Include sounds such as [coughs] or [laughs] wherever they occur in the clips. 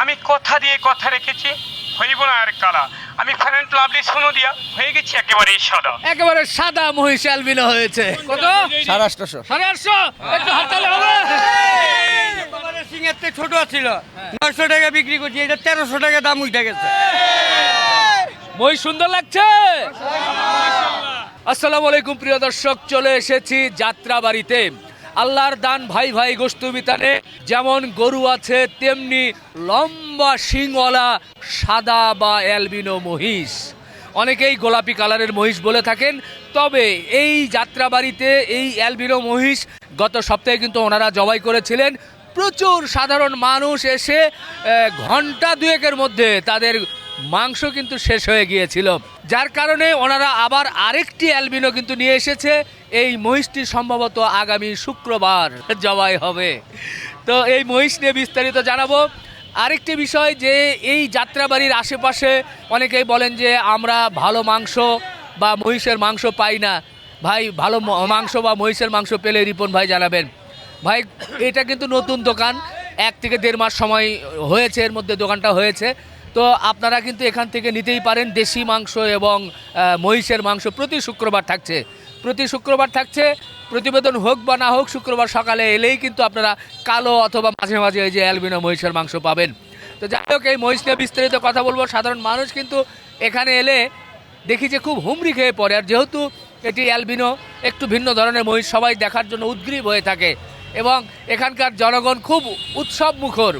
আমি কথা দিয়ে কথা রেখেছি হইব না আর কালা। আমি ফ্যারেন্ট লাভলি শোনো দিয়া হয়ে গেছি একেবারে সাদা। একেবারে সাদা মহিষ অ্যালবিনো হয়েছে। কত? সাড়ে আটশোশো সাড়ে আটশো? একটু হাততালি হবে? সিংহের থেকে ছোট ছিল। নয়শো টাকা বিক্রি করছি এটা তেরোশো টাকা দাম উঠে গেছে। মহিষ সুন্দর লাগছে? আসসালামু আলাইকুম প্রিয় দর্শক চলে এসেছি যাত্রাবাড়িতে। আল্লাহর দান ভাই ভাই গোস্তু বিতানে যেমন গরু আছে, তেমনি লম্বা শিংওয়ালা, সাদা বা অ্যালবিনো মহিষ। অনেকেই গোলাপি কালারের মহিষ বলে থাকেন, তবে এই যাত্রাবাড়িতে এই অ্যালবিনো মহিষ গত সপ্তাহে কিন্তু ওনারা জবাই করেছিলেন। প্রচুর সাধারণ মানুষ এসে ঘণ্টা দুয়েকের মধ্যে তাদের মাংস কিন্তু শেষ হয়ে গিয়েছিল। যার কারণে ওনারা আবার আরেকটি অ্যালবিনো কিন্তু নিয়ে এসেছে। এই মহিষটি সম্ভবত আগামী শুক্রবার জবাই হবে। তো এই মহিষ নিয়ে বিস্তারিত জানাব। আরেকটি বিষয় যে এই যাত্রাবাড়ির আশেপাশে অনেকেই বলেন যে আমরা ভালো মাংস বা মহিষের মাংস পাই না। ভাই, ভালো মাংস বা মহিষের মাংস পেলে রিপন ভাই জানাবেন। ভাই, এটা কিন্তু নতুন দোকান। এক থেকে দেড় মাস সময় হয়েছে, এর মধ্যে দোকানটা হয়েছে। তো আপনারা কিন্তু এখান থেকে নিতেই পারেন দেশি মাংস এবং মহিষের মাংস প্রতি শুক্রবার থাকছে। প্রতি শুক্রবার থাকছে, প্রতিবেদন হোক বা না হোক, শুক্রবার সকালে এলেই কিন্তু আপনারা কালো অথবা মাঝে মাঝে এই যে অ্যালবিনো মহিষের মাংস পাবেন। তো যাই হোক, এই মহিষ নিয়ে বিস্তারিত কথা বলব। সাধারণ মানুষ কিন্তু এখানে এলে দেখি যে খুব হুমড়ি খেয়ে পড়ে। আর যেহেতু এটি অ্যালবিনো, একটু ভিন্ন ধরনের মহিষ, সবাই দেখার জন্য উদ্গ্রীব হয়ে থাকে। এবং এখানকার জনগণ খুব উৎসব মুখর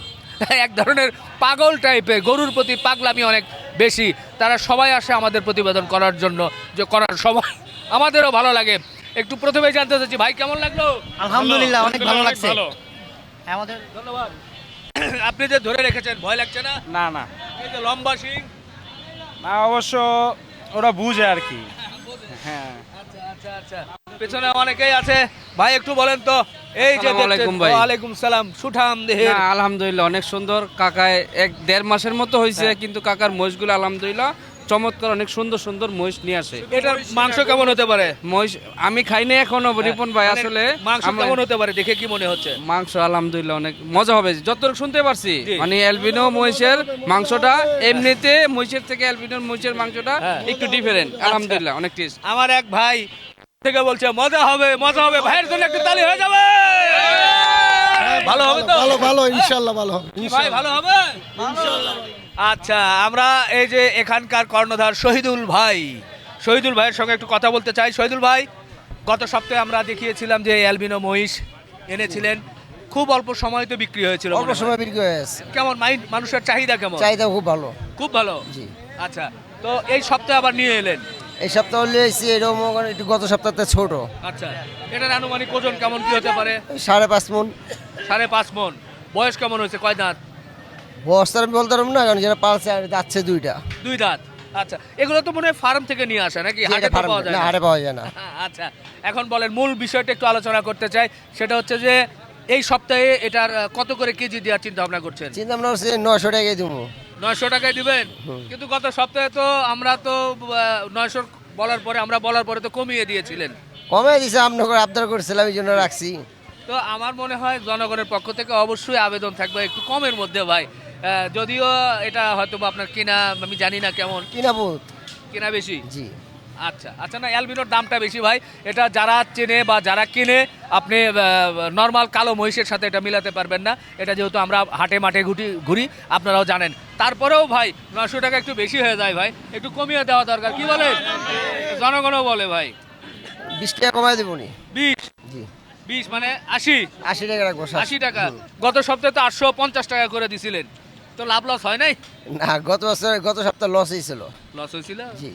এক ধরনের পাগল টাইপের, গরুর প্রতি পাগলামি অনেক বেশি। তারা সবাই আসে আমাদের প্রতিবেদন করার জন্য, যে করার সময়। আমাদেরও ভালো লাগে। একটু প্রথমে জানতে চাচ্ছি ভাই কেমন লাগল? আলহামদুলিল্লাহ অনেক ভালো লাগছে? আমাদের ধন্যবাদ। [coughs] আপনি যে ধরে রেখেছেন ভয় লাগছে না? না না। এই যে লম্বা সিং না অবশ্য ওরা বুঝে আর কি। হ্যাঁ। আচ্ছা আচ্ছা আচ্ছা। পেছনে অনেকেই আছে। ভাই একটু বলেন তো। এই যে আলাইকুম ভাই। ওয়ালাইকুম সালাম সুঠাম দেহের। না আলহামদুলিল্লাহ অনেক সুন্দর। কাকায় এক দেড় মাসের মতো হয়েছে হ্যাঁ। কিন্তু কাকার মহিষগুলো আলহামদুলিল্লাহ চমৎকার অনেক সুন্দর সুন্দর মহিষ নিয়ে আসে। এটার মাংস কেমন হতে পারে? মহিষ আমি খাইনি এখনও রিপন ভাই মানে আসলে মাংস কেমন হতে পারে? দেখে কি মনে হচ্ছে? মাংস আলহামদুলিল্লাহ অনেক মজা হবে। যতটুকু শুনতে পারছি মানে অ্যালবিনো মহিষের মাংসটা এমনিতে মহিষের থেকে অ্যালবিনোর মহিষের মাংসটা হ্যাঁ। একটু ডিফারেন্ট আলহামদুলিল্লাহ অনেক টেস্ট আমার এক ভাই থেকে বলছে মজা হবে মজা হবে ভাইয়ের জন্য একটু তালি হয়ে যাবে! ভালো হবে তো? ভালো ভালো ইনশাল্লাহ ভালো হবে। ভাই ভালো হবে? আচ্ছা আমরা এই যে এখানকার কর্ণধার শহীদুল ভাই শহীদুল ভাইয়ের সঙ্গে একটু কথা বলতে চাই। শহীদুল ভাই গত সপ্তাহে আমরা দেখিয়েছিলাম যে অ্যালবিনো মহিষ এনেছিলেন। খুব অল্প সময় তো বিক্রি হয়েছিল অল্প সময় বিক্রি হয়ে গেছে। কেমন মাইন্ড মানুষের চাহিদা কেমন? চাহিদা খুব ভালো। খুব ভালো? জি। আচ্ছা তো এই সপ্তাহে আবার নিয়ে এলেন। এই সপ্তাহ হলে এসেছি এরকম একটু গত সপ্তাহতে ছোট। আচ্ছা এটার আনুমানিক ওজন কেমন কি হতে পারে? সাড়ে পাঁচ মন। সাড়ে পাঁচ মন। বয়স কেমন হয়েছে? কয় দাঁত? বস্তার আমি বলতে পারব না কারণ যেটা পালছে আর যাচ্ছে দুইটা। দুই দাঁত। আচ্ছা এগুলো তো মনে হয় ফার্ম থেকে নিয়ে আসা নাকি? হাটে তো পাওয়া যায় না? হাটে পাওয়া যায় না। [laughs] আচ্ছা এখন বলেন মূল বিষয়টা একটু আলোচনা করতে চাই। সেটা হচ্ছে যে এই সপ্তাহে এটার কত করে কেজি দেওয়ার চিন্তা ভাবনা করছেন চিন্তা ভাবনা হচ্ছে নশো টাকায় দেবো। নয়শো টাকায় দিবেন। কিন্তু গত সপ্তাহে তো আমরা তো নয়শো বলার পরে আমরা বলার পরে তো কমিয়ে দিয়েছিলেন। কমে দিছে আপনাকে আবদার করেছিলাম এই জন্য রাখছি। তো আমার মনে হয় জনগণের পক্ষ থেকে অবশ্যই আবেদন থাকবে একটু কমের মধ্যে ভাই। যদিও এটা হয়তো বা আপনার কিনা আমি জানি না কেমন। কিনা বহুত কিনা বেশি? জি। আচ্ছা আচ্ছা না অ্যালবিনোর দামটা বেশি ভাই। এটা যারা চেনে বা যারা কিনে আপনি নর্মাল কালো মহিষের সাথে এটা মিলাতে পারবেন না। এটা যেহেতু আমরা হাটে মাঠে ঘুটি ঘুরি আপনারাও জানেন। তারপরেও ভাই নশো টাকা একটু বেশি হয়ে যায় ভাই। একটু কমিয়ে দেওয়া দরকার। কি বলেন? জনগণও বলে ভাই। বিশ টাকা কমাই দেবো বিশ? জি। বিশ মানে আশি? আশি টাকা রাখব আশি টাকা। গত সপ্তাহে তো আটশো পঞ্চাশ টাকা করে দিছিলেন। তো লাভ লস হয় নাই? না গত বছর গত সপ্তাহে লস হয়েছিল। লস হয়েছিল? জি।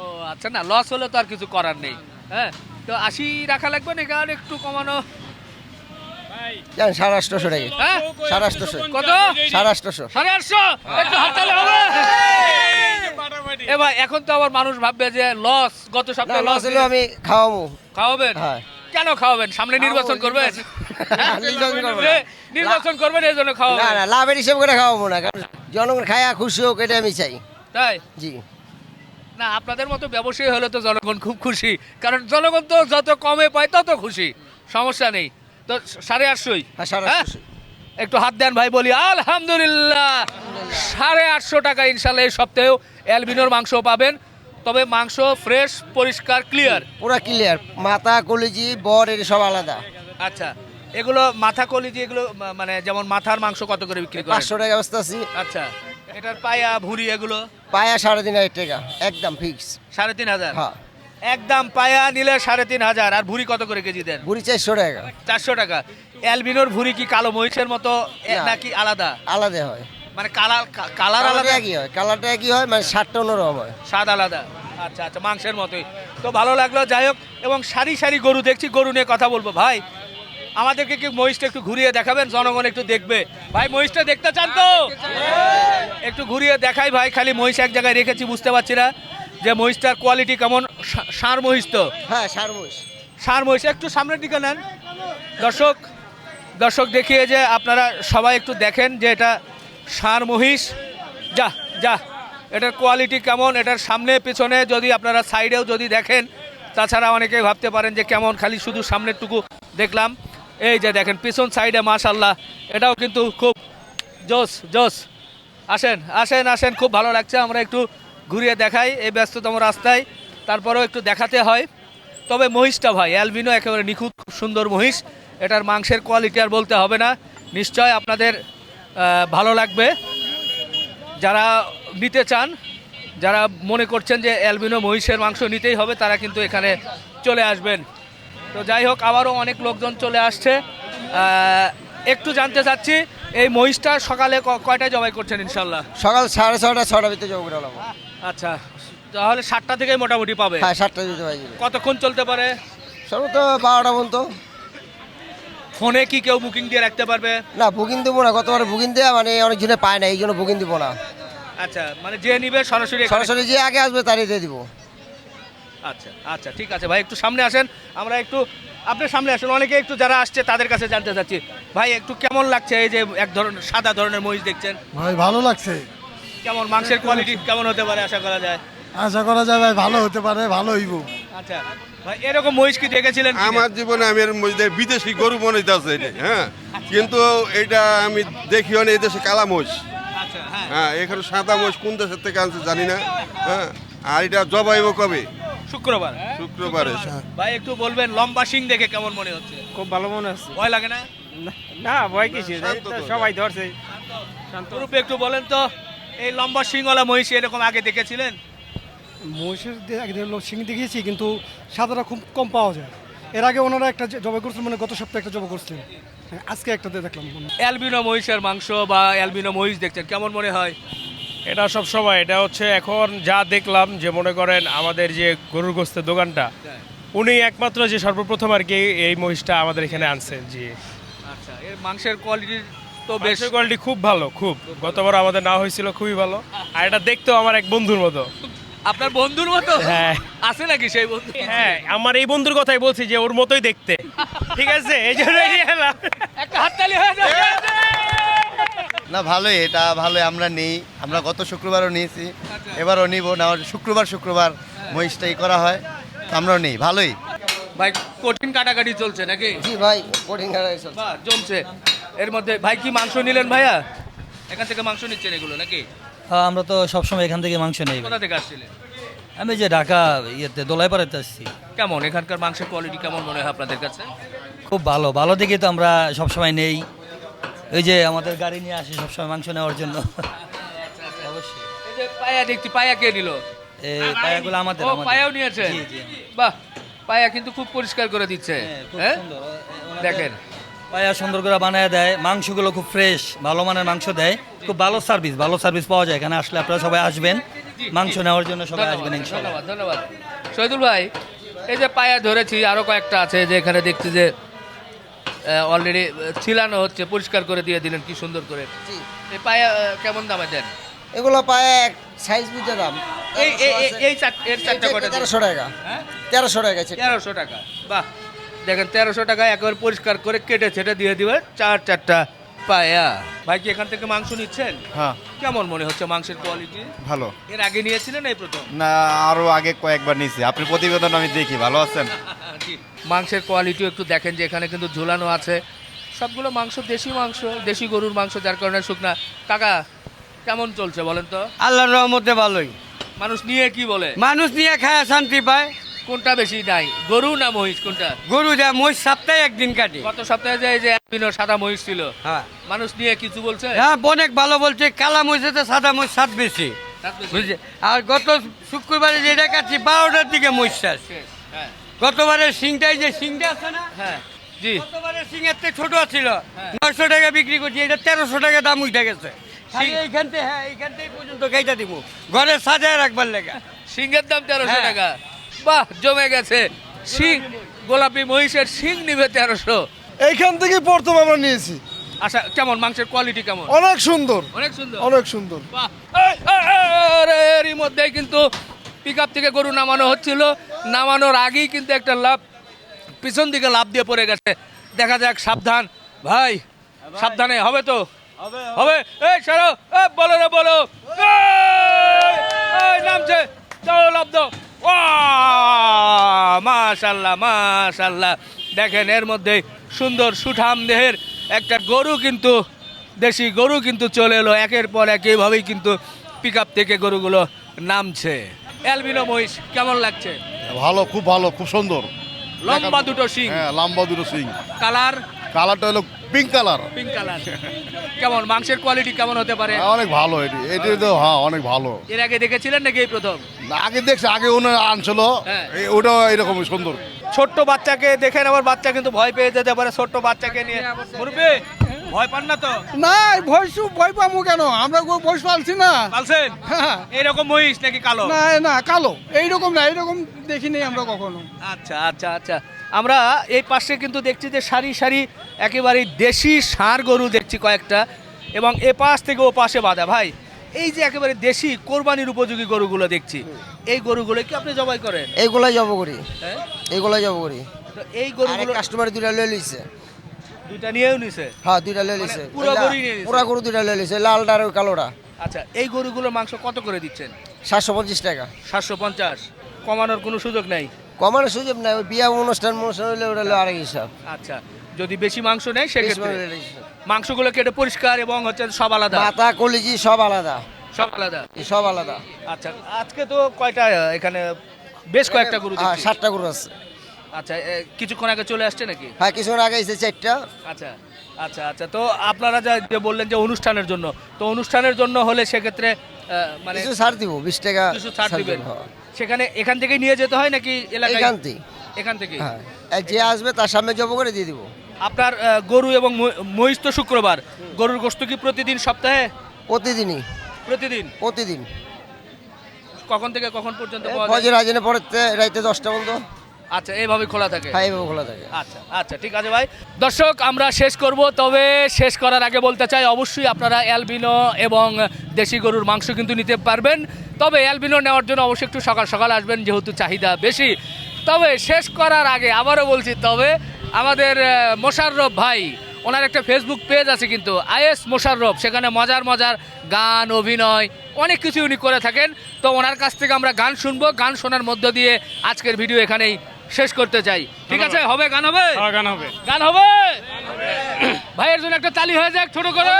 ও আচ্ছা না লস হলে তো আর কিছু করার নেই। হ্যাঁ তো আশি রাখা লাগবে না আর একটু কমানো? সাড়ে আটশোশো টাকা। হ্যাঁ? সাড়ে আটশোশো। কত? সাড়ে আটশোশো। সাড়ে আটশো? একটু হাততালি হবে? এ ভাই এখন তো আবার মানুষ ভাববে যে লস গত সপ্তাহে লস হলেও আমি খাওয়াবো। খাওয়াবেন? হ্যাঁ। কেন খাওয়াবেন? সামনে নির্বাচন করবেন? হ্যাঁ? নির্বাচন করবেন? এই জন্য না খাওয়াবেন। না লাভের হিসেব করে খাওয়াবো না কারণ জনগণ খায়া খুশি হোক এটা আমি চাই। তাই? জি। না আপনাদের মতো ব্যবসায়ী হলে তো জনগণ খুব খুশি। কারণ জনগণ তো যত কমে পায় তত খুশি। সমস্যা নেই। তো সাড়ে আটশোই? হ্যাঁ হ্যাঁ? একটু হাত দেন ভাই বলি। আলহামদুলিল্লাহ। সাড়ে আটশো টাকা ইনশাল্লাহ এই সপ্তাহেও অ্যালবিনোর মাংস পাবেন। তবে মাংস ফ্রেশ পরিষ্কার ক্লিয়ার। পুরা ক্লিয়ার। মাথা কলিজি বর এর সব আলাদা। আচ্ছা এগুলো মাথা কলিজি এগুলো মানে যেমন মাথার মাংস কত করে বিক্রি করেন? পাঁচশো টাকা ব্যবস্থা আছি। আচ্ছা। এটার পায়া ভুঁড়ি এগুলো? পায়া সাড়ে তিন হাজার টাকা একদম ফিক্স সাড়ে তিন হাজার? হ্যাঁ। একদম পায়া নিলে সাড়ে তিন হাজার আর ভুঁড়ি কত করে কেজি দেন? বুড়ি চারশো টাকা। চারশো টাকা। অ্যালবিনোর ভুঁড়ি কি কালো মহিষের মতো। নাকি আলাদা? আলাদা হয়। মানে কালার কালার আলাদা? একই হয় কালারটা একই হয় মানে সাতটা অন্যরকম হয়। স্বাদ আলাদা। আচ্ছা আচ্ছা মাংসের মতোই। তো ভালো লাগল যাই হোক এবং সারি সারি গরু দেখছি গরু নিয়ে কথা বলব। ভাই আমাদেরকে কি মহিষটা একটু ঘুরিয়ে দেখাবেন? জনগণ একটু দেখবে। ভাই মহিষটা দেখতে চান তো? একটু ঘুরিয়ে দেখাই ভাই খালি মহিষ এক জায়গায় রেখেছি বুঝতে পারছি না যে মহিষটার কোয়ালিটি কেমন। সা- ষাঁড় মহিষ তো? হ্যাঁ সার মহিষ। ষাঁড় মহিষ একটু সামনের দিকে নেন। দর্শক দর্শক দেখিয়ে যে আপনারা সবাই একটু দেখেন যে এটা ষাঁড় মহিষ। যা যা এটার কোয়ালিটি কেমন এটার সামনে পেছনে যদি আপনারা সাইডেও যদি দেখেন তাছাড়া অনেকেই ভাবতে পারেন যে কেমন খালি শুধু সামনেরটুকু দেখলাম। এই যে দেখেন, পিছন সাইডে মাশাল্লাহ এটাও কিন্তু খুব জোস জোস আসেন আসেন আসেন, খুব ভালো লাগছে। আমরা একটু ঘুরিয়ে দেখাই এই ব্যস্ততম রাস্তায়। তারপরেও একটু দেখাতে হয়। তবে মহিষটা ভাই, অ্যালবিনো একেবারে নিখুঁত, খুব সুন্দর মহিষ। এটার মাংসের কোয়ালিটি আর বলতে হবে না। নিশ্চয় আপনাদের ভালো লাগবে। যারা নিতে চান, যারা মনে করছেন যে অ্যালবিনো মহিষের মাংস নিতেই হবে, তারা কিন্তু এখানে চলে আসবেন। তো যাই হোক আবারও অনেক লোকজন চলে আসছে। একটু জানতে চাচ্ছি এই মহিষটা সকালে কয়টায় জবাই করছেন ইনশাল্লাহ সকাল সাড়ে ছটা ছটা ভিতরে জব করে আচ্ছা তাহলে সাতটা থেকে মোটামুটি পাবে। হ্যাঁ সাতটা দিতে পারি কতক্ষণ চলতে পারে? সর্বত বারোটা পর্যন্ত। ফোনে কি কেউ বুকিং দিয়ে রাখতে পারবে? না বুকিং দেবো না গতবার বুকিং দেওয়া মানে অনেক জনে পায় না এই জন্য বুকিং দিব না। আচ্ছা মানে যে নিবে সরাসরি সরাসরি যে আগে আসবে তারই দিয়ে দিব। আচ্ছা আচ্ছা ঠিক আছে। ভাই একটু সামনে আসেন। আমরা একটু আপনার সামনে আসেন। অনেকে একটু যারা আসছে তাদের কাছে জানতে চাচ্ছি। ভাই একটু কেমন লাগছে এই যে এক ধরনের সাদা ধরনের মহিষ দেখছেন? ভাই ভালো লাগছে। কেমন মাংসের কোয়ালিটি কেমন হতে পারে আশা করা যায়? আশা করা যায় ভাই ভালো হতে পারে ভালো হইব। আচ্ছা। ভাই এরকম মহিষ কি দেখেছিলেন আমার জীবনে আমি এর মধ্যে বিদেশি গরু মনে হইতাছে এটা হ্যাঁ? কিন্তু এটা আমি দেখিও না এই দেশে কালা মহিষ। আচ্ছা হ্যাঁ। হ্যাঁ এখানে সাদা মহিষ কোন দেশের থেকে আনছে জানি না হ্যাঁ? আর এটা জবাইব কবে? শুক্রবার। শুক্রবারে। ভাই একটু বলবেন লম্বা সিং দেখে কেমন মনে হচ্ছে? খুব ভালো মনে হচ্ছে। ভয় লাগে না? না ভয় কিছু সবাই ধরছে। রূপে একটু বলেন তো এই লম্বা সিংওয়ালা মহিষ এরকম আগে দেখেছিলেন? মহিষের লোক সিং দেখিয়েছি কিন্তু সাদাটা খুব কম পাওয়া যায়। এর আগে ওনারা একটা জবা করছিলেন মানে গত সপ্তাহে একটা জবা করছিলেন হ্যাঁ, আজকে একটা দিয়ে দেখলাম। অ্যালবিনো মহিষের মাংস বা অ্যালবিনো মহিষ দেখছেন কেমন মনে হয়? এটা সব সময় এটা হচ্ছে এখন যা দেখলাম যে মনে করেন আমাদের যে গরুর গোস্তের দোকানটা উনি একমাত্র যে সর্বপ্রথম আর কি এই মহিষটা আমাদের এখানে আনছেন জি। আচ্ছা এর মাংসের কোয়ালিটি তো বেশ কোয়ালিটি খুব ভালো খুব। গতবার আমাদের না হয়েছিল খুবই ভালো। আর এটা দেখতেও আমার এক বন্ধুর মতো। আপনার বন্ধুর মতো? হ্যাঁ। আছে নাকি সেই বন্ধু? হ্যাঁ আমার এই বন্ধুর কথাই বলছি যে ওর মতোই দেখতে। ঠিক আছে এই জন্যই নিয়ে এলাম। একটা হাততালি হয়ে যাবে। না ভালোই এটা ভালোই আমরা নেই। আমরা গত শুক্রবারও নিয়েছি এবারও নিব না শুক্রবার শুক্রবার মহিষটাই করা হয় তো আমরাও নেই ভালোই। ভাই কঠিন কাটাকাটি চলছে নাকি? জি ভাই কঠিন খারাপ চলছে। জমছে। এর মধ্যে ভাই কি মাংস নিলেন ভাইয়া? এখান থেকে মাংস নিচ্ছেন এগুলো নাকি? হ্যাঁ আমরা তো সবসময় এখান থেকে মাংস নেই কোথা থেকে আসছিলেন? আমি যে ঢাকা ইয়েতে দোলাইপাড়াতে আসছি। কেমন এখানকার মাংসের কোয়ালিটি কেমন মনে হয় আপনাদের কাছে? খুব ভালো ভালো দেখে তো আমরা সবসময় নেই। ওই যে আমাদের গাড়ি নিয়ে আসি সবসময় মাংস নেওয়ার জন্য। অবশ্যই এই যে পায়া দেখছি পায়া কে নিল? এই পায়াগুলো আমাদের ও পায়াও নিয়েছে। বাহ পায়া কিন্তু খুব পরিষ্কার করে দিচ্ছে। হ্যাঁ, হ্যাঁ? দেখেন। পায়া সুন্দর করে বানায় দেয় মাংসগুলো খুব ফ্রেশ ভালো মানের মাংস দেয়। খুব ভালো সার্ভিস ভালো সার্ভিস পাওয়া যায়। এখানে আসলে আপনারা সবাই আসবেন মাংস নেওয়ার জন্য সবাই আসবেন ধন্যবাদ ইনশাল্লাহ ধন্যবাদ। শহীদুল ভাই এই যে পায়া ধরেছি আরও কয়েকটা আছে যে এখানে দেখছি যে অলরেডি ছিলানো হচ্ছে পরিষ্কার করে দিয়ে দিলেন কি সুন্দর করে। এই পায়া কেমন দামে দেন? এগুলো পায়ে এক সাইজ বুঝে দাম। এই এই এই- এই চার- এর চারটা কটা তেরোশো টাকা। হ্যাঁ? তেরোশো টাকা আছে তেরোশো টাকা। বাহ। দেখেন তেরোশো টাকা একবার পরিষ্কার করে কেটে ছেটে দিয়ে দিবে চার চারটা পায়া। ভাই কি এখান থেকে মাংস নিচ্ছেন? হ্যাঁ। কেমন মনে হচ্ছে মাংসের কোয়ালিটি ভালো। এর আগে নিয়েছিলেন এই প্রথম? না আরও আগে কয়েকবার নিয়েছি। আপনি প্রতিবেদন আমি দেখি ভালো আছেন। মাংসের কোয়ালিটিও একটু দেখেন যে এখানে কিন্তু ঝুলানো আছে। সবগুলো মাংস দেশি মাংস দেশি গরুর মাংস যার কারণে শুকনা। কাকা কেমন চলছে বলেন তো? আল্লাহর রহমতে ভালোই। মানুষ নিয়ে কি বলে? মানুষ নিয়ে খায় শান্তি পায়। কোনটা বেশি নাই? গরু না মহিষ কোনটা? গরু যা মহিষ সপ্তাহে একদিন কাটি। গত সপ্তাহে যে এই যে একদিন সাদা মহিষ ছিল। হ্যাঁ। মানুষ নিয়ে কিছু বলছে? হ্যাঁ অনেক ভালো বলছে। কালা মহিষে তো সাদা মহিষ স্বাদ বেশি। আর গত শুক্রবারে যেটা কাটছি বারোটার দিকে মহিষ শেষ, হ্যাঁ। গতবারের সিংটাই যে সিংটা আছে না? হ্যাঁ জি। গতবারের সিংয়ের থেকে ছোট ছিল। নয়শো টাকা বিক্রি করছি এটা তেরোশো টাকা দাম উঠে গেছে। এইখান থেকে হ্যাঁ এইখান থেকে পর্যন্ত গাইটা দিব। ঘরে সাজায় রাখবার লেগে। সিংহের দাম তেরোশো হ্যাঁ। টাকা। বাহ জমে গেছে। সিং গোলাপি মহিষের সিং নিবে তেরোশো। এইখান থেকে প্রথম আমরা নিয়েছি। আচ্ছা কেমন? মাংসের কোয়ালিটি কেমন? অনেক সুন্দর। অনেক সুন্দর? অনেক সুন্দর। বাহ। এরই মধ্যেই কিন্তু পিক থেকে গরু নামানো হচ্ছিল। নামানোর আগেই কিন্তু একটা লাভ পিছন দিকে লাভ দিয়ে পড়ে গেছে। দেখা যাক সাবধান। ভাই সাবধানে হবে তো? হবে এই সরো বলো রে বলো। নামছে। দাও লাভ দাও। মাশাল্লাহ মাশাল্লাহ। দেখেন এর মধ্যে সুন্দর সুঠাম দেহের একটা গরু কিন্তু দেশি গরু কিন্তু চলে এলো। একের পর এক এইভাবেই কিন্তু পিক থেকে গরুগুলো নামছে। অ্যালবিনো মহিষ কেমন লাগছে? ভালো খুব ভালো খুব সুন্দর। লম্বা দুটো সিং। হ্যাঁ লম্বা দুটো সিং। কালার? কালারটা হলো পিঙ্ক কালার পিঙ্ক কালার কেমন মাংসের কোয়ালিটি কেমন হতে পারে? অনেক ভালো এটি। এটি তো হ্যাঁ অনেক ভালো। এর আগে দেখেছিলেন নাকি এই প্রথম? আগে দেখছি আগে উনি আনছিল। হ্যাঁ। ওটা এরকম সুন্দর। ছোট্ট বাচ্চাকে দেখেন আবার বাচ্চা কিন্তু ভয় পেয়ে যেতে পারে ছোট্ট বাচ্চাকে নিয়ে। মুরব্বি ভয় পান না তো? না ভয় ভয় পাবো কেন? আমরা ভয় পালছি না। পালছেন? এরকম মহিষ নাকি কালো? না না কালো। এইরকম না এইরকম দেখিনি আমরা কখনো। আচ্ছা আচ্ছা আচ্ছা। আমরা এই পাশে কিন্তু দেখছি যে সারি সারি একেবারে দেশি ষাঁড় গরু দেখছি কয়েকটা এবং এ পাশ থেকে ও পাশে বাঁধা। ভাই এই যে একেবারে দেশি কোরবানির উপযোগী গরুগুলো দেখছি এই গরুগুলো কি আপনি জবাই করেন? এইগুলাই জব করি। হ্যাঁ? এইগুলাই জব করি। তো এই গরুগুলো কাস্টমার দুটা লয়ে লিছে দুইটা নিয়েও নিছে? হ্যাঁ দুইটা লয়ে লিছে মানে পুরো গরুই নিয়ে নিছে? পুরা গরু দুইটা লয়ে লিছে লালটা আর কালোটা আচ্ছা এই গরুগুলোর মাংস কত করে দিচ্ছেন? সাতশো পঁচিশ টাকা। সাতশো পঞ্চাশ। কমানোর কোনো সুযোগ নাই? কমানোর সুযোগ নাই ওই বিয়া অনুষ্ঠান অনুষ্ঠান হলে ওটা আরেক হিসাব। আচ্ছা যদি বেশি মাংস নেয় সেক্ষেত্রে মানে মাংসগুলো কেটে পরিষ্কার এবং হচ্ছে সব আলাদা? মাথা কলিজি সব আলাদা। সব আলাদা? সব আলাদা। আচ্ছা আজকে তো কয়টা এখানে বেশ কয়েকটা গরু হ্যাঁ সাতটা গরু আছে। আচ্ছা কিছুক্ষণ আগে চলে আসছে নাকি? হ্যাঁ কিছুক্ষণ আগে এসে চারটা আচ্ছা আচ্ছা আচ্ছা। তো আপনারা যা যে বললেন যে অনুষ্ঠানের জন্য তো অনুষ্ঠানের জন্য হলে সেক্ষেত্রে মানে কিছু ছাড় দিব বিশ টাকা কিছু ছাড় দিবেন। সেখানে এখান থেকে নিয়ে যেতে হয় নাকি এলাকায়? এখান থেকে। এখান থেকে হ্যাঁ যে আসবে তার সামনে জব করে দিয়ে দিব। আপনার গরু এবং মহিষ তো শুক্রবার। গরুর গোস্ত কি প্রতিদিন সপ্তাহে? প্রতিদিনই। প্রতিদিন? প্রতিদিন। কখন থেকে কখন পর্যন্ত ফজর আজানে পরে রাইতে দশটা পর্যন্ত। আচ্ছা এইভাবে খোলা থাকে? হ্যাঁ এইভাবে খোলা থাকে। আচ্ছা আচ্ছা ঠিক আছে ভাই। দর্শক আমরা শেষ করব তবে শেষ করার আগে বলতে চাই অবশ্যই আপনারা অ্যালবিনো এবং দেশি গরুর মাংস কিন্তু নিতে পারবেন। তবে অ্যালবিনো নেওয়ার জন্য অবশ্যই একটু সকাল সকাল আসবেন যেহেতু চাহিদা বেশি। তবে শেষ করার আগে আবারও বলছি তবে আমাদের মোশাররফ ভাই ওনার একটা ফেসবুক পেজ আছে কিন্তু আইএস মোশাররফ সেখানে মজার মজার গান অভিনয় অনেক কিছু উনি করে থাকেন। তো ওনার কাছ থেকে আমরা গান শুনব। গান শোনার মধ্য দিয়ে আজকের ভিডিও এখানেই শেষ করতে চাই। ঠিক আছে? হবে? গান হবে? গান হবে। গান হবে? ভাইয়ের জন্য একটা তালি হয়ে যাক ছোট করে।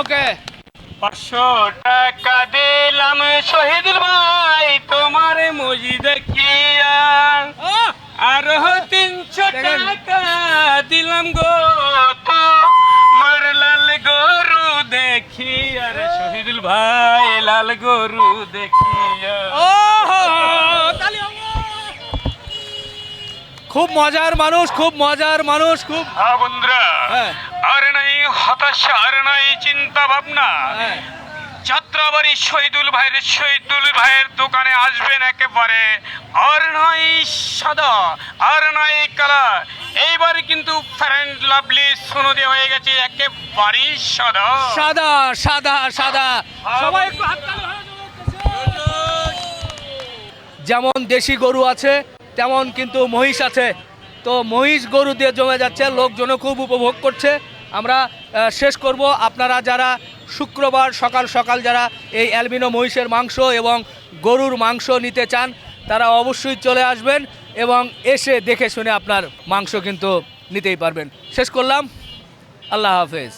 ওকে। পাঁচশো টাকা দিলাম শহীদ ভাই তোমার মজি দেখিয়া আর? তিনশো টাকা দিলাম গো তোমার লাল গরু দেখি আর শহীদুল ভাই লাল গরু দেখিয়া ও তালি হবে। খুব মজার মানুষ খুব মজার মানুষ খুব হ্যাঁ বন্ধুরা হ্যাঁ। আর নাই হতাশা আর নাই চিন্তা ভাবনা। হ্যাঁ। যাত্রাবাড়ি শহীদুল ভাইয়ের শহীদুল ভাইয়ের দোকানে আসবেন একেবারে। আর নয় সাদা আর নয় কালা। এইবার কিন্তু ফ্রেন্ড লাভলি সোনদে হয়ে গেছে একেবারেই সাদা। সাদা সাদা সাদা। সবাই একটু হয়ে যাবে। যেমন দেশি গরু আছে তেমন কিন্তু মহিষ আছে। তো মহিষ গরু দিয়ে জমে যাচ্ছে, লোকজনও খুব উপভোগ করছে। আমরা শেষ করব। আপনারা যারা শুক্রবার সকাল সকাল যারা এই অ্যালবিনো মহিষের মাংস এবং গরুর মাংস নিতে চান, তারা অবশ্যই চলে আসবেন এবং এসে দেখে শুনে আপনার মাংস কিন্তু নিতেই পারবেন। শেষ করলাম। আল্লাহ হাফেজ।